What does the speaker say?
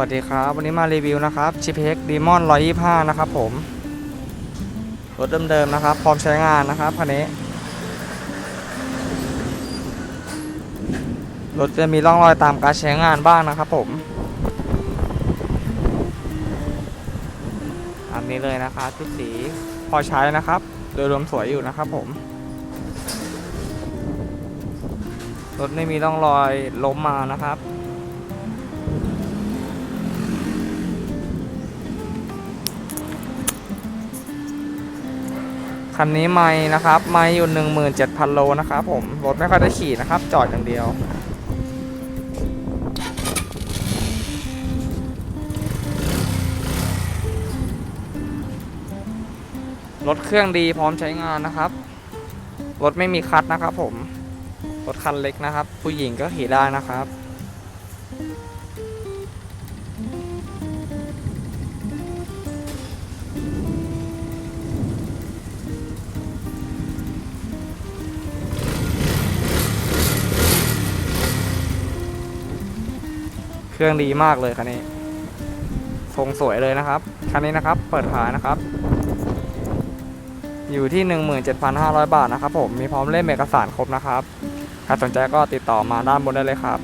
วัสดีครับ วันนี้มารีวิวนะครับชิเพกดีมอน125 นะครับผม รถเดิมๆนะครับ พร้อมใช้งานนะครับคันนี้ รถจะมีร่องรอยตามการใช้งานบ้างนะครับผมอันนี้เลยนะครับชุดสีพอใช้นะครับ โดยรวมสวยอยู่นะครับผม รถไม่มีร่องรอยล้มมานะครับ คันนี้ไม่นะครับไม่อยู่ 17,000 โลนะครับผมรถไม่ค่อยได้ขี่นะครับ จอดอย่างเดียวรถเครื่องดีพร้อมใช้งานนะครับ รถไม่มีคัดนะครับผม รถคันเล็กนะครับ ผู้หญิงก็ขี่ได้นะครับ เครื่องดีมากเลยคันนี้ ทรงสวยเลยนะครับ คันนี้นะครับ เปิดขายนะครับ อยู่ที่ 17,500 บาทนะครับผม มีพร้อมเล่มเอกสารครบนะครับ ใครสนใจก็ติดต่อมาด้านบนได้เลยครับ